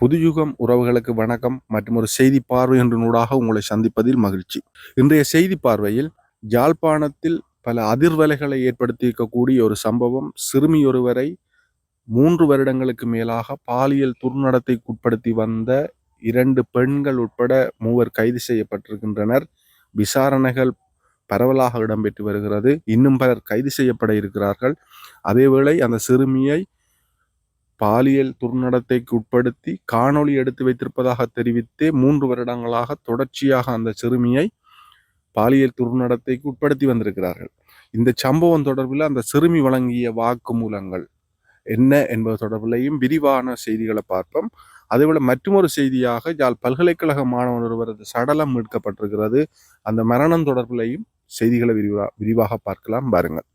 புதுயுகம் உறவுகளுக்கு வணக்கம் மற்றும் ஒரு செய்தி பார்வை என்ற நூடாக உங்களை சந்திப்பதில் மகிழ்ச்சி. இன்றைய செய்தி பார்வையில் யாழ்ப்பாணத்தில் பல அதிர்வலைகளை ஏற்படுத்தியிருக்கக்கூடிய ஒரு சம்பவம். சிறுமி ஒருவரை மூன்று வருடங்களுக்கு மேலாக பாலியல் துர்நடத்தைக்கு உட்படுத்தி வந்த இரண்டு பெண்கள் உட்பட மூவர் கைது செய்யப்பட்டிருக்கின்றனர். விசாரணைகள் பரவலாக இடம்பெற்று வருகிறது. இன்னும் பலர் கைது செய்யப்பட இருக்கிறார்கள். அதேவேளை அந்த சிறுமியை பாலியல் துர்நடத்தைக்கு உட்படுத்தி காணொளி எடுத்து வைத்திருப்பதாக தெரிவித்தே மூன்று வருடங்களாக தொடர்ச்சியாக அந்த சிறுமியை பாலியல் துர்நடத்தைக்கு உட்படுத்தி வந்திருக்கிறார்கள். இந்த சம்பவம் தொடர்பில் அந்த சிறுமி வழங்கிய வாக்குமூலங்கள் என்ன என்பது தொடர்பிலையும் விரிவான செய்திகளை பார்ப்போம். அதேபோல் மற்றொரு செய்தியாக யாழ் பல்கலைக்கழக மாணவன் ஒருவரது சடலம் மீட்கப்பட்டிருக்கிறது. அந்த மரணம் தொடர்பிலையும் செய்திகளை விரிவா விரிவாக பார்க்கலாம். பாருங்கள்.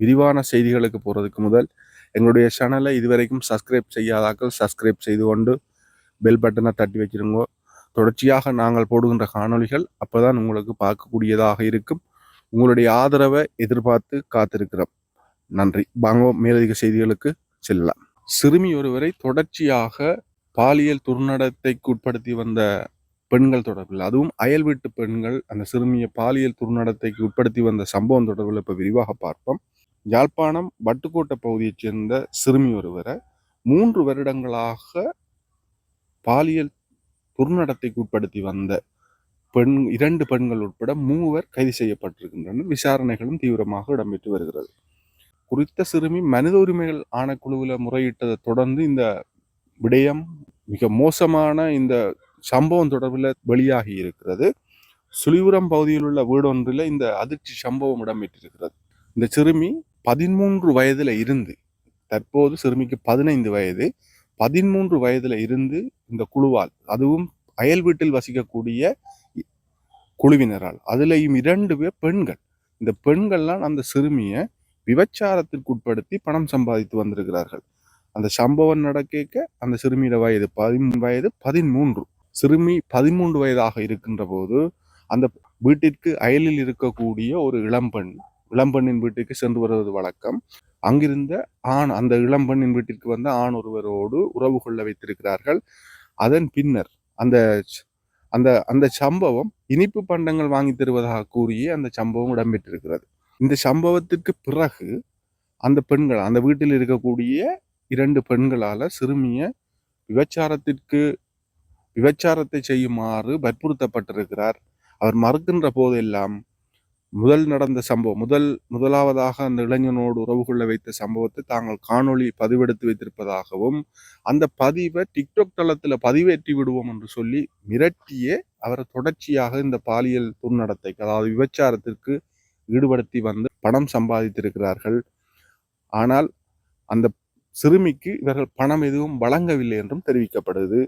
விரிவான செய்திகளுக்கு போறதுக்கு முதல் எங்களுடைய சேனலை இதுவரைக்கும் சப்ஸ்கிரைப் செய்யாதாக்கள் சப்ஸ்கிரைப் செய்து கொண்டு பெல் பட்டனை தட்டி வச்சிருங்கோ தொடர்ச்சியாக நாங்கள் போடுகின்ற காணொளிகள் அப்போதான் உங்களுக்கு பார்க்கக்கூடியதாக இருக்கும். உங்களுடைய ஆதரவை எதிர்பார்த்து காத்திருக்கிறோம். நன்றி. வாங்க மேலதிக செய்திகளுக்கு செல்லலாம். சிறுமி ஒருவரை தொடர்ச்சியாக பாலியல் துர்நடத்தைக்கு உட்படுத்தி வந்த பெண்கள் தொடர்பில் அதுவும் அயல் வீட்டு பெண்கள் அந்த சிறுமியை பாலியல் துர்நடத்தைக்கு உட்படுத்தி வந்த சம்பவம் தொடர்பில் இப்போ விரிவாக பார்ப்போம். யாழ்ப்பாணம் வட்டுக்கோட்டை பகுதியைச் சேர்ந்த சிறுமி ஒருவரை மூன்று வருடங்களாக பாலியல் துர்நடத்தைக்கு உட்படுத்தி வந்த பெண் இரண்டு பெண்கள் உட்பட மூவர் கைது செய்யப்பட்டிருக்கின்றனர். விசாரணைகளும் தீவிரமாக இடம்பெற்று வருகிறது. குறித்த சிறுமி மனித உரிமைகள் ஆணைக்குழுவில் முறையிட்டதை தொடர்ந்து இந்த விடயம் மிக மோசமான இந்த சம்பவம் தொடர்பில் வெளியாகி இருக்கிறது. சுழிபுரம் பகுதியில் உள்ள வீடொன்றில் இந்த அதிர்ச்சி சம்பவம் இடம்பெற்றிருக்கிறது. இந்த சிறுமி பதிமூன்று வயதில் இருந்து தற்போது சிறுமிக்கு பதினைந்து வயது பதிமூன்று வயதில் இருந்து இந்த குழுவால் அதுவும் அயல் வீட்டில் வசிக்கக்கூடிய குழுவினரால் அதுலேயும் இரண்டு பேர் பெண்கள். இந்த பெண்கள்லாம் அந்த சிறுமியை விபச்சாரத்திற்கு உட்படுத்தி பணம் சம்பாதித்து வந்திருக்கிறார்கள். அந்த சம்பவம் நடக்க அந்த சிறுமியோட வயது பதிமூணு வயது பதிமூன்று சிறுமி பதிமூன்று வயதாக இருக்கின்ற போது அந்த வீட்டிற்கு அயலில் இருக்கக்கூடிய ஒரு இளம்பெண் இளம்பெண்ணின் வீட்டுக்கு சென்று வருவது வழக்கம். அங்கிருந்த ஆண் அந்த இளம்பெண்ணின் வீட்டிற்கு வந்த ஆண் ஒருவரோடு உறவு கொள்ள வைத்திருக்கிறார்கள். அதன் பின்னர் அந்த அந்த அந்த சம்பவம் இனிப்பு பண்டங்கள் வாங்கி தருவதாக கூறியே அந்த சம்பவம் இடம்பெற்றிருக்கிறது. இந்த சம்பவத்திற்கு பிறகு அந்த பெண்கள் அந்த வீட்டில் இருக்கக்கூடிய இரண்டு பெண்களால் சிறுமிய விபச்சாரத்திற்கு விபச்சாரத்தை செய்யுமாறு வற்புறுத்தப்பட்டிருக்கிறார். அவர் மறுக்கின்ற போதெல்லாம் முதல் நடந்த சம்பவம் முதல் முதலாவதாக அந்த இளைஞனோடு உறவு கொள்ள வைத்த சம்பவத்தை தாங்கள் காணொளி பதிவெடுத்து வைத்திருப்பதாகவும் அந்த பதிவை டிக்டாக் தளத்தில் பதிவேற்றி விடுவோம் என்று சொல்லி மிரட்டியே அவரை தொடர்ச்சியாக இந்த பாலியல் துர்நடத்தைக்கு அதாவது விபச்சாரத்திற்கு ஈடுபடுத்தி வந்து பணம் சம்பாதித்திருக்கிறார்கள். ஆனால் அந்த சிறுமிக்கு இவர்கள் பணம் எதுவும் வழங்கவில்லை என்றும் தெரிவிக்கப்படுது.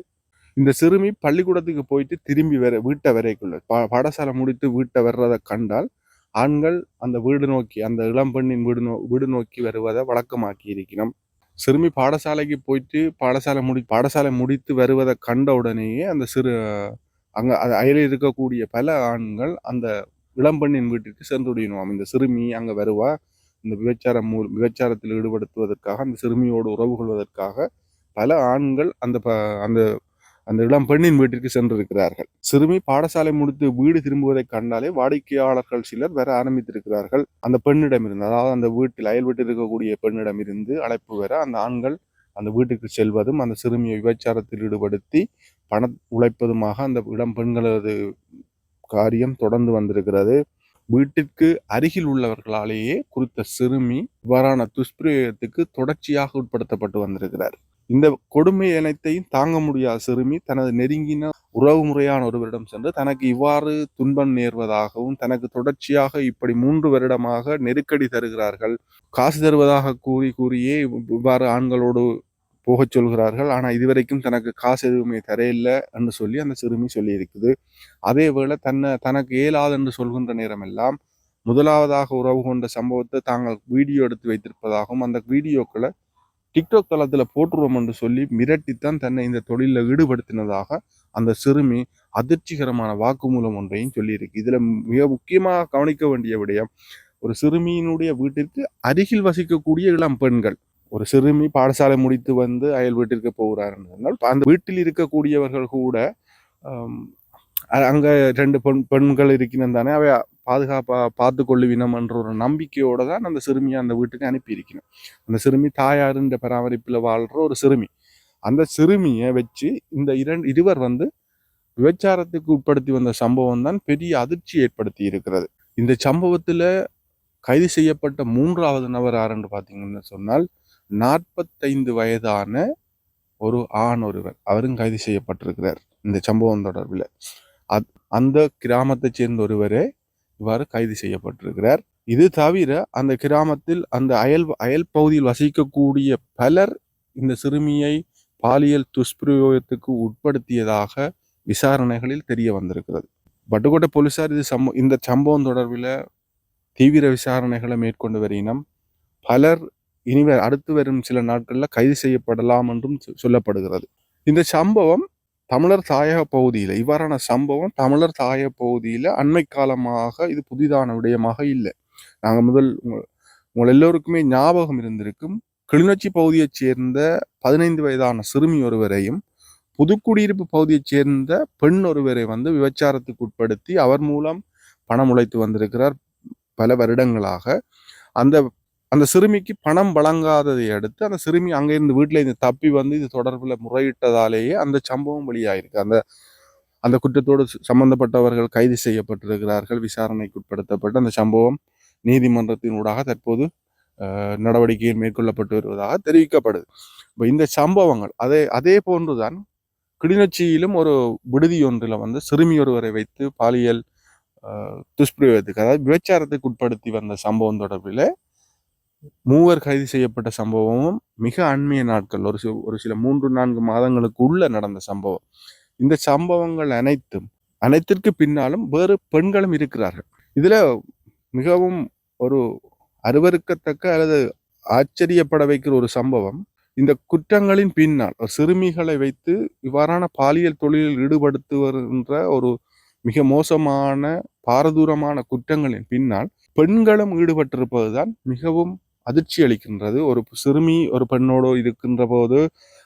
இந்த சிறுமி பள்ளிக்கூடத்துக்கு போயிட்டு திரும்பி வர வீட்டை வரைக்குள்ள பாடசாலை முடித்து வீட்டை வர்றதை கண்டால் ஆண்கள் அந்த வீடு நோக்கி அந்த இளம்பெண்ணின் வீடு நோ வீடு நோக்கி வருவதை வழக்கமாக்கி இருக்கிறோம். சிறுமி பாடசாலைக்கு போயிட்டு பாடசாலை முடி பாடசாலை முடித்து வருவதை கண்ட உடனேயே அந்த சிறு அங்கே அயலில் இருக்கக்கூடிய பல ஆண்கள் அந்த இளம்பெண்ணின் வீட்டிற்கு சென்றுடையணும் இந்த சிறுமி அங்கே வருவா. இந்த விபச்சார மூ விபச்சாரத்தில் ஈடுபடுத்துவதற்காக அந்த சிறுமியோடு உறவு கொள்வதற்காக பல ஆண்கள் அந்த ப அந்த அந்த இளம் பெண்ணின் வீட்டிற்கு சென்றிருக்கிறார்கள். சிறுமி பாடசாலை முடித்து வீடு திரும்புவதை கண்டாலே வாடிக்கையாளர்கள் சிலர் வர ஆரம்பித்திருக்கிறார்கள். அந்த பெண்ணிடமிருந்து அதாவது அந்த வீட்டில் அயல் வீட்டில் இருக்கக்கூடிய பெண்ணிடமிருந்து அழைப்பு வர அந்த ஆண்கள் அந்த வீட்டுக்கு செல்வதும் அந்த சிறுமியை விபச்சாரத்தில் ஈடுபடுத்தி பண உழைப்பதுமாக அந்த இளம் பெண்களது காரியம் தொடர்ந்து வந்திருக்கிறது. வீட்டிற்கு அருகில் உள்ளவர்களாலேயே குறித்த சிறுமி இவ்வாறான துஷ்பிரயோகத்துக்கு தொடர்ச்சியாக உட்படுத்தப்பட்டு வந்திருக்கிறார். இந்த கொடுமை அனைத்தையும் தாங்க முடியாத சிறுமி தனது நெருங்கின உறவு முறையான ஒருவரிடம் சென்று தனக்கு இவ்வாறு துன்பம் நேர்வதாகவும் தனக்கு தொடர்ச்சியாக இப்படி மூன்று வருடமாக நெருக்கடி தருகிறார்கள். காசு தருவதாக கூறி கூறியே இவ்வாறு ஆண்களோடு போகச் சொல்கிறார்கள். ஆனால் இதுவரைக்கும் தனக்கு காசு எதுவுமே தரையில்லை என்று சொல்லி அந்த சிறுமி சொல்லியிருக்குது. அதே வேளை தன்னை தனக்கு இயலாது என்று சொல்கின்ற நேரமெல்லாம் முதலாவதாக உறவு கொண்ட சம்பவத்தை தாங்கள் வீடியோ எடுத்து வைத்திருப்பதாகவும் அந்த வீடியோக்களை டிக்டாக் தளத்தில் போட்டுருவோம் என்று சொல்லி மிரட்டித்தான் தன்னை இந்த தொழிலில் ஈடுபடுத்தினதாக அந்த சிறுமி அதிர்ச்சிகரமான வாக்குமூலம் ஒன்றையும் சொல்லியிருக்கு. இதில் மிக முக்கியமாக கவனிக்க வேண்டிய விடயம் ஒரு சிறுமியினுடைய வீட்டிற்கு அருகில் வசிக்கக்கூடிய இளம் பெண்கள். ஒரு சிறுமி பாடசாலை முடித்து வந்து அயல் வீட்டிற்கு போகிறார் என்றால் அந்த வீட்டில் இருக்கக்கூடியவர்கள் கூட அங்கே ரெண்டு பெண் பெண்கள் இருக்கிறது தானே அவை பாதுகாப்பாக பார்த்து கொள்ளுவினம்ன்ற ஒரு நம்பிக்கையோடு தான் அந்த சிறுமியை அந்த வீட்டுக்கு அனுப்பி இருக்கணும் அந்த சிறுமி தாயாருன்ற பராமரிப்பில் வாழ்கிற ஒரு சிறுமி. அந்த சிறுமியை வச்சு இந்த இரண்டு இருவர் வந்து விபச்சாரத்துக்கு உட்படுத்தி வந்த சம்பவம் தான் பெரிய அதிர்ச்சி ஏற்படுத்தி இருக்கிறது. இந்த சம்பவத்துல கைது செய்யப்பட்ட மூன்றாவது நபர் யாருன்னு பார்த்தீங்கன்னு சொன்னால் நாற்பத்தைந்து வயதான ஒரு ஆண் ஒருவர். அவரும் கைது செய்யப்பட்டிருக்கிறார். இந்த சம்பவம் தொடர்பில். அத்- அந்த கிராமத்தைச் சேர்ந்த ஒருவரே இவ்வாறு கைது செய்யப்பட்டிருக்கிறார். இது தவிர அந்த கிராமத்தில் அந்த அயல் அயல் பகுதியில் வசிக்கக்கூடிய பலர் இந்த சிறுமியை பாலியல் துஷ்பிரயோகத்துக்கு உட்படுத்தியதாக விசாரணைகளில் தெரிய வந்திருக்கிறது. பட்டுக்கோட்டை போலீசார் இது சம்ப இந்த சம்பவம் தொடர்பில் தீவிர விசாரணைகளை மேற்கொண்டு வரினம் பலர் இனி அடுத்து வரும் சில நாட்களில் கைது செய்யப்படலாம் என்றும் சொ- சொல்லப்படுகிறது. இந்த சம்பவம் தமிழர் தாயக பகுதியில் இவ்வாறான சம்பவம் தமிழர் தாயக பகுதியில் அண்மை காலமாக இது புதிதான விடயமாக இல்லை. நாங்கள் முதல் உங்கள் எல்லோருக்குமே ஞாபகம் இருந்திருக்கும் கிளிநொச்சி பகுதியைச் சேர்ந்த பதினைந்து வயதான சிறுமி ஒருவரையும் புதுக்குடியிருப்பு பகுதியைச் சேர்ந்த பெண் ஒருவரை வந்து விபச்சாரத்துக்கு உட்படுத்தி அவர் மூலம் பணம் உழைத்து வந்திருக்கிறார் பல வருடங்களாக. அந்த அந்த சிறுமிக்கு பணம் வழங்காததை அடுத்து அந்த சிறுமி அங்கேருந்து வீட்டில் இருந்து தப்பி வந்து இது தொடர்பில் முறையிட்டதாலேயே அந்த சம்பவம் வெளியாயிருக்கு. அந்த அந்த குற்றத்தோடு சம்பந்தப்பட்டவர்கள் கைது செய்யப்பட்டிருக்கிறார்கள். விசாரணைக்கு உட்படுத்தப்பட்டு அந்த சம்பவம் நீதிமன்றத்தின் ஊடாக தற்போது அஹ், நடவடிக்கைகள் மேற்கொள்ளப்பட்டு வருவதாக தெரிவிக்கப்படுது. இப்போ இந்த சம்பவங்கள் அதே அதே போன்றுதான் கிளிநொச்சியிலும் ஒரு விடுதி ஒன்றில் வந்து சிறுமி ஒருவரை வைத்து பாலியல் துஷ்பிரயோகத்துக்கு அதாவது விபச்சாரத்துக்கு உட்படுத்தி வந்த சம்பவம் தொடர்பில் மூவர் கைது செய்யப்பட்ட சம்பவமும் மிக அண்மைய நாட்கள். ஒரு சில ஒரு சில மூன்று நான்கு மாதங்களுக்கு உள்ள நடந்த சம்பவம். இந்த சம்பவங்கள் அனைத்தும் அனைத்திற்கு பின்னாலும் வேறு பெண்களும் இருக்கிறார்கள். இதுல மிகவும் ஒரு அருவருக்கத்தக்க அல்லது ஆச்சரியப்பட வைக்கிற ஒரு சம்பவம் இந்த குற்றங்களின் பின்னால் ஒரு சிறுமிகளை வைத்து இவ்வாறான பாலியல் தொழிலில் ஈடுபடுத்துகின்ற ஒரு மிக மோசமான பாரதூரமான குற்றங்களின் பின்னால் பெண்களும் ஈடுபட்டிருப்பதுதான் மிகவும் அதிர்ச்சி அளிக்கின்றது. ஒரு சிறுமி ஒரு பெண்ணோடு இருக்கின்ற போது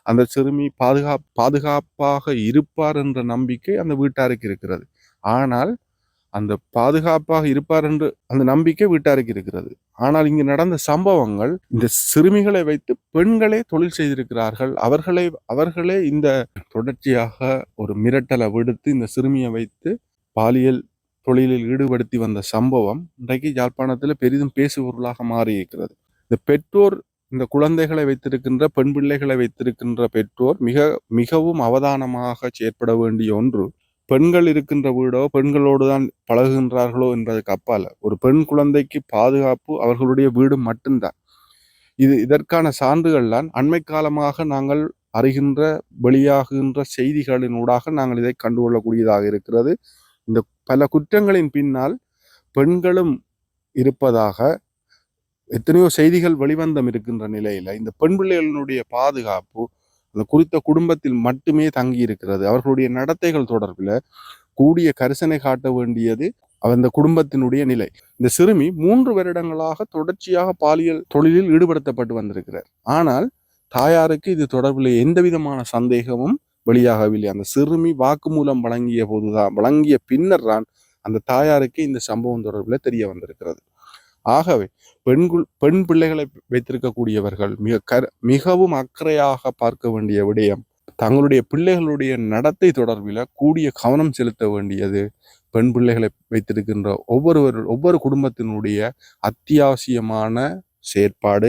அந்த சிறுமி பாதுகா பாதுகாப்பாக இருப்பார் என்ற நம்பிக்கை அந்த வீட்டாருக்கு இருக்கிறது. ஆனால் அந்த பாதுகாப்பாக இருப்பார் என்று அந்த நம்பிக்கை வீட்டாருக்கு இருக்கிறது. ஆனால் இங்கு நடந்த சம்பவங்கள் இந்த சிறுமிகளை வைத்து பெண்களே தொழில் செய்திருக்கிறார்கள். அவர்களை அவர்களே இந்த தொடர்ச்சியாக ஒரு மிரட்டலை விடுத்து இந்த சிறுமியை வைத்து பாலியல் தொழிலில் ஈடுபடுத்தி வந்த சம்பவம் இன்றைக்கு யாழ்ப்பாணத்தில் பெரிதும் பேசுபொருளாக மாறி இருக்கிறது இந்த பெற்றோர் இந்த குழந்தைகளை வைத்திருக்கின்ற பெண் பிள்ளைகளை வைத்திருக்கின்ற பெற்றோர் மிக மிகவும் அவதானமாக செயற்பட வேண்டிய ஒன்று பெண்கள் இருக்கின்ற வீடோ பெண்களோடு தான் பழகுகின்றார்களோ என்பதற்கு அப்பால. ஒரு பெண் குழந்தைக்கு பாதுகாப்பு அவர்களுடைய வீடு மட்டும்தான். இது இதற்கான சான்றுகள் தான். அண்மை காலமாக நாங்கள் அறிகின்ற வெளியாகுகின்ற செய்திகளின் ஊடாக நாங்கள் இதை கண்டுகொள்ளக்கூடியதாக இருக்கிறது. இந்த பல குற்றங்களின் பின்னால் பெண்களும் இருப்பதாக எத்தனையோ செய்திகள் வெளிவந்தம் இருக்கின்ற நிலையில் இந்த பெண் பிள்ளைகளினுடைய பாதுகாப்பு அந்த குறித்த குடும்பத்தில் மட்டுமே தங்கி இருக்கிறது அவர்களுடைய நடத்தைகள் தொடர்பில் கூடிய கரிசனை காட்ட வேண்டியது அந்த குடும்பத்தினுடைய நிலை. இந்த சிறுமி மூன்று வருடங்களாக தொடர்ச்சியாக பாலியல் தொழிலில் ஈடுபடுத்தப்பட்டு வந்திருக்கிறார். ஆனால் தாயாருக்கு இது தொடர்பில் எந்த விதமான சந்தேகமும் வெளியாகவில்லை. அந்த சிறுமி வாக்குமூலம் வழங்கிய போதுதான் வழங்கிய பின்னர் தான் அந்த தாயாருக்கு இந்த சம்பவம் தொடர்பில் தெரிய வந்திருக்கிறது. ஆகவே பெண்குள் பெண் பிள்ளைகளை வைத்திருக்கக்கூடியவர்கள் மிக கர் மிகவும் அக்கறையாக பார்க்க வேண்டிய விடயம் தங்களுடைய பிள்ளைகளுடைய நடத்தை தொடர்பில் கூடிய கவனம் செலுத்த வேண்டியது பெண் பிள்ளைகளை வைத்திருக்கின்ற ஒவ்வொருவர் ஒவ்வொரு குடும்பத்தினுடைய அத்தியாவசியமான செயற்பாடு.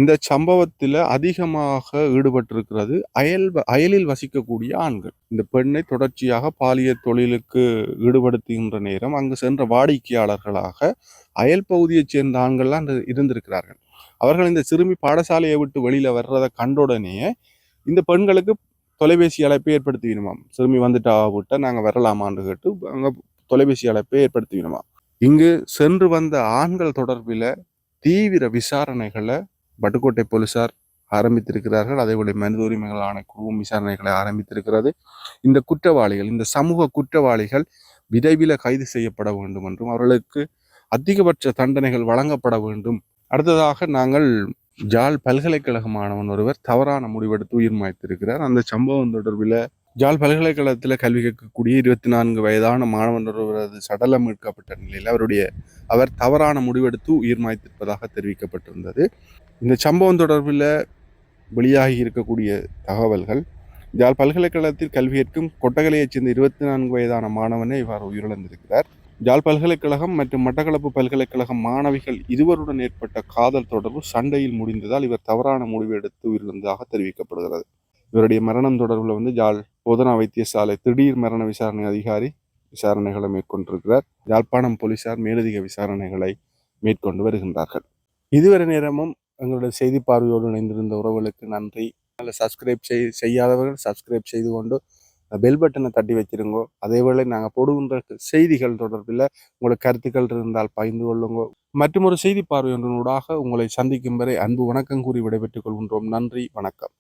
இந்த சம்பவத்தில் அதிகமாக ஈடுபட்டிருக்கிறது அயல் அயலில் வசிக்கக்கூடிய ஆண்கள். இந்த பெண்ணை தொடர்ச்சியாக பாலியல் தொழிலுக்கு ஈடுபடுத்துகின்ற நேரம் அங்கு சென்ற வாடிக்கையாளர்களாக அயல் பகுதியைச் சேர்ந்த ஆண்கள்லாம் இருந்திருக்கிறார்கள். அவர்கள் இந்த சிறுமி பாடசாலையை விட்டு வெளியில் வர்றதை கண்டோடனே இந்த பெண்களுக்கு தொலைபேசி அழைப்பை ஏற்படுத்திவிடுமாம். சிறுமி வந்துட்டா விட்டால் நாங்கள் வரலாமான்னு கேட்டு அங்கே தொலைபேசி அழைப்பை ஏற்படுத்திவிடுமாம். இங்கு சென்று வந்த ஆண்கள் தொடர்பில் தீவிர விசாரணைகளை பட்டுக்கோட்டை போலீசார் ஆரம்பித்திருக்கிறார்கள். அதேபோல மனித உரிமைகள் ஆணைக்குழுவும் விசாரணைகளை ஆரம்பித்திருக்கிறது. இந்த குற்றவாளிகள் இந்த சமூக குற்றவாளிகள் விரைவில் கைது செய்யப்பட வேண்டும் என்றும் அவர்களுக்கு அதிகபட்ச தண்டனைகள் வழங்கப்பட வேண்டும். அடுத்ததாக நாங்கள் ஜாழ் பல்கலைக்கழக மாணவன் ஒருவர் தவறான முடிவெடுத்து உயிர் மாய்த்திருக்கிறார் அந்த சம்பவம் தொடர்பில் ஜாழ் பல்கலைக்கழகத்தில் கல்வி கற்கக்கூடிய இருபத்தி நான்கு வயதான மாணவன் ஒருவரது சடலம் மீட்கப்பட்ட நிலையில் அவருடைய அவர் தவறான முடிவெடுத்து உயிர் மாய்த்திருப்பதாக தெரிவிக்கப்பட்டிருந்தது. இந்த சம்பவம் தொடர்பில் வெளியாகி இருக்கக்கூடிய தகவல்கள் ஜாழ் பல்கலைக்கழகத்தில் கல்வி கற்கும் கொட்டகலையைச் சேர்ந்த இருபத்தி நான்கு வயதான மாணவனே இவ்வாறு உயிரிழந்திருக்கிறார். ஜாழ் பல்கலைக்கழகம் மற்றும் மட்டக்களப்பு பல்கலைக்கழகம் மாணவிகள் இருவருடன் ஏற்பட்ட காதல் தொடர்பு சண்டையில் முடிந்ததால் இவர் தவறான முடிவு எடுத்து உயிரிழந்ததாக தெரிவிக்கப்படுகிறது. இவருடைய மரணம் தொடர்பில் வந்து ஜாழ் போதனா வைத்தியசாலை திடீர் மரண விசாரணை அதிகாரி விசாரணைகளை மேற்கொண்டிருக்கிறார். யாழ்ப்பாணம் போலீசார் மேலதிக விசாரணைகளை மேற்கொண்டு வருகின்றார்கள். இதுவரை நேரமும் எங்களுடைய செய்தி பார்வையோடு இணைந்திருந்த உறவுகளுக்கு நன்றி. சப்ஸ்கிரைப் செய் செய்யாதவர்கள் சப்ஸ்கிரைப் செய்து கொண்டு பெல் பட்டனை தட்டி வச்சிருங்கோ அதேவேளை நாங்கள் போடுகின்ற செய்திகள் தொடர்பில் உங்களுக்கு கருத்துக்கள் இருந்தால் பகிர்ந்து கொள்ளுங்க. மற்றும் ஒரு செய்தி பார்வை ஒன்றினூடாக உங்களை சந்திக்கும் வரை அன்பு வணக்கம் கூறி விடைபெற்றுக் கொள்கின்றோம். நன்றி வணக்கம்.